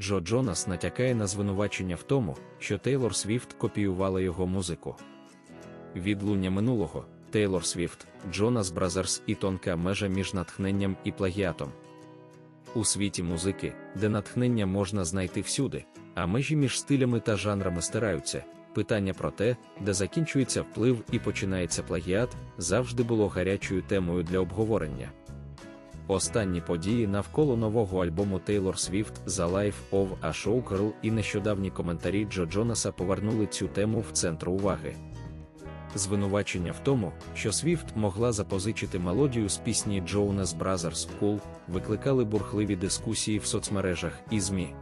Джо Джонас натякає на звинувачення в тому, що Тейлор Свіфт копіювала його музику. Відлуння минулого Тейлор Свіфт, Джонас Бразерс і тонка межа між натхненням і плагіатом. У світі музики, де натхнення можна знайти всюди, а межі між стилями та жанрами стираються. Питання про те, де закінчується вплив і починається плагіат, завжди було гарячою темою для обговорення. Останні події навколо нового альбому Taylor Swift The Life of a Showgirl і нещодавні коментарі Джо Джонаса повернули цю тему в центр уваги. Звинувачення в тому, що Свіфт могла запозичити мелодію з пісні Jonas Brothers Cool, викликали бурхливі дискусії в соцмережах і ЗМІ.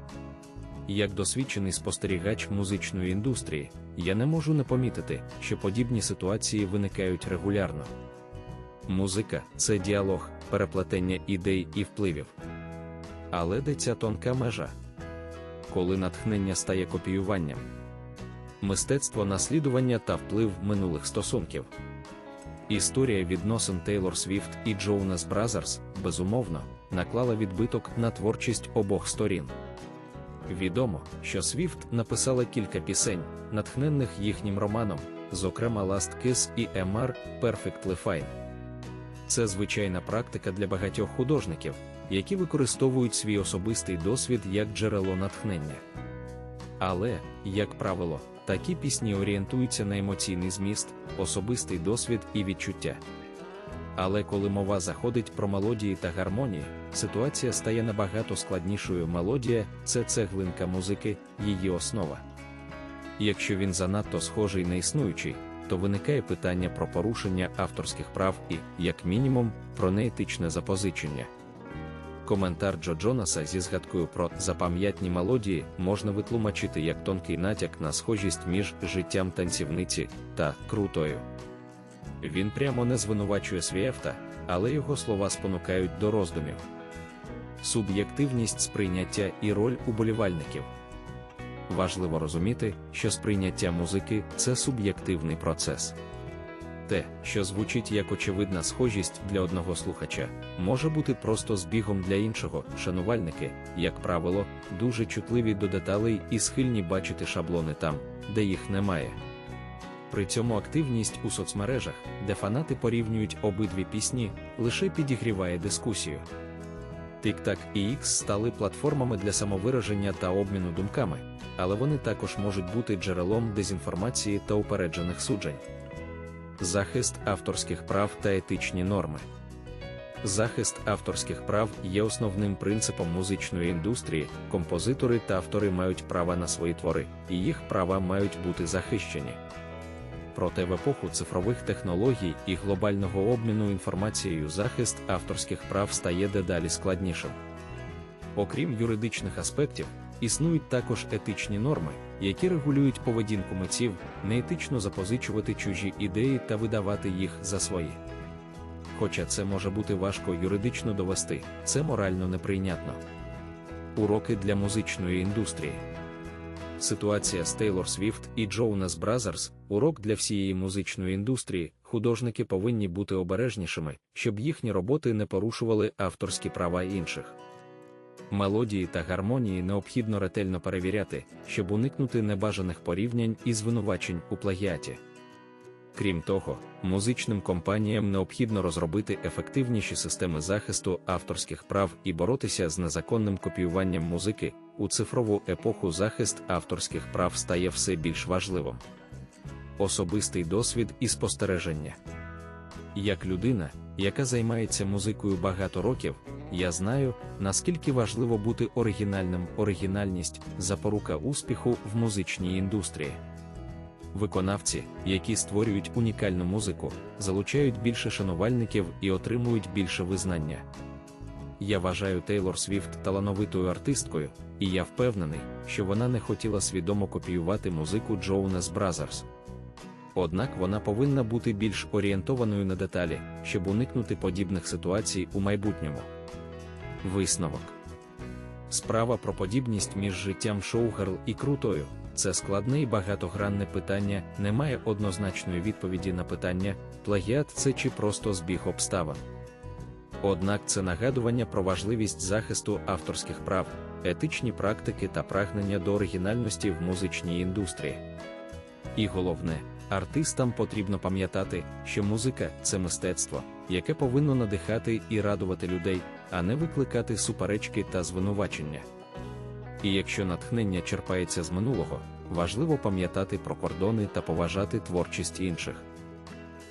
Як досвідчений спостерігач музичної індустрії, я не можу не помітити, що подібні ситуації виникають регулярно. Музика це діалог, переплетення ідей і впливів. Але де ця тонка межа? Коли натхнення стає копіюванням, мистецтво наслідування та вплив минулих стосунків. Історія відносин Тейлор Свіфт і Джоунас Бразерс, безумовно, наклала відбиток на творчість обох сторін. Відомо, що Свіфт написала кілька пісень, натхненних їхнім романом, зокрема Last Kiss і MR Perfectly Fine. Це звичайна практика для багатьох художників, які використовують свій особистий досвід як джерело натхнення. Але, як правило, такі пісні орієнтуються на емоційний зміст, особистий досвід і відчуття. Але коли мова заходить про мелодії та гармонії, ситуація стає набагато складнішою. Мелодія це цеглинка музики, її основа. Якщо він занадто схожий на існуючий, то виникає питання про порушення авторських прав і, як мінімум, про неетичне запозичення. Коментар Джо Джонаса зі згадкою про запам'ятні мелодії можна витлумачити як тонкий натяк на схожість між життям танцівниці та крутою. Він прямо не звинувачує Свієфта, але його слова спонукають до роздумів. Суб'єктивність сприйняття і роль уболівальників. Важливо розуміти, що сприйняття музики це суб'єктивний процес. Те, що звучить як очевидна схожість для одного слухача, може бути просто збігом для іншого. Шанувальники, як правило, дуже чутливі до деталей і схильні бачити шаблони там, де їх немає. При цьому активність у соцмережах, де фанати порівнюють обидві пісні, лише підігріває дискусію. TikTok і X стали платформами для самовираження та обміну думками, але вони також можуть бути джерелом дезінформації та упереджених суджень. Захист авторських прав та етичні норми. Захист авторських прав є основним принципом музичної індустрії. Композитори та автори мають права на свої твори, і їх права мають бути захищені. Проте в епоху цифрових технологій і глобального обміну інформацією захист авторських прав стає дедалі складнішим. Окрім юридичних аспектів, існують також етичні норми, які регулюють поведінку митців, неетично запозичувати чужі ідеї та видавати їх за свої. Хоча це може бути важко юридично довести, це морально неприйнятно. Уроки для музичної індустрії. Ситуація з Тейлор Свіфт і Джоунас Бразерс урок для всієї музичної індустрії. Художники повинні бути обережнішими, щоб їхні роботи не порушували авторські права інших. Мелодії та гармонії необхідно ретельно перевіряти, щоб уникнути небажаних порівнянь і звинувачень у плагіаті. Крім того, музичним компаніям необхідно розробити ефективніші системи захисту авторських прав і боротися з незаконним копіюванням музики. У цифрову епоху захист авторських прав стає все більш важливим. Особистий досвід і спостереження. Як людина, яка займається музикою багато років, я знаю, наскільки важливо бути оригінальним. Оригінальність запорука успіху в музичній індустрії. Виконавці, які створюють унікальну музику, залучають більше шанувальників і отримують більше визнання. Я вважаю Тейлор Свіфт талановитою артисткою, і я впевнений, що вона не хотіла свідомо копіювати музику Jonas Brothers. Однак вона повинна бути більш орієнтованою на деталі, щоб уникнути подібних ситуацій у майбутньому. Висновок Справа про подібність між життям Шоугерл і крутою це складне і багатогранне питання, немає однозначної відповіді на питання, плагіат це чи просто збіг обставин. Однак це нагадування про важливість захисту авторських прав, етичні практики та прагнення до оригінальності в музичній індустрії. І головне, артистам потрібно пам'ятати, що музика це мистецтво, яке повинно надихати і радувати людей, а не викликати суперечки та звинувачення. І якщо натхнення черпається з минулого, важливо пам'ятати про кордони та поважати творчість інших.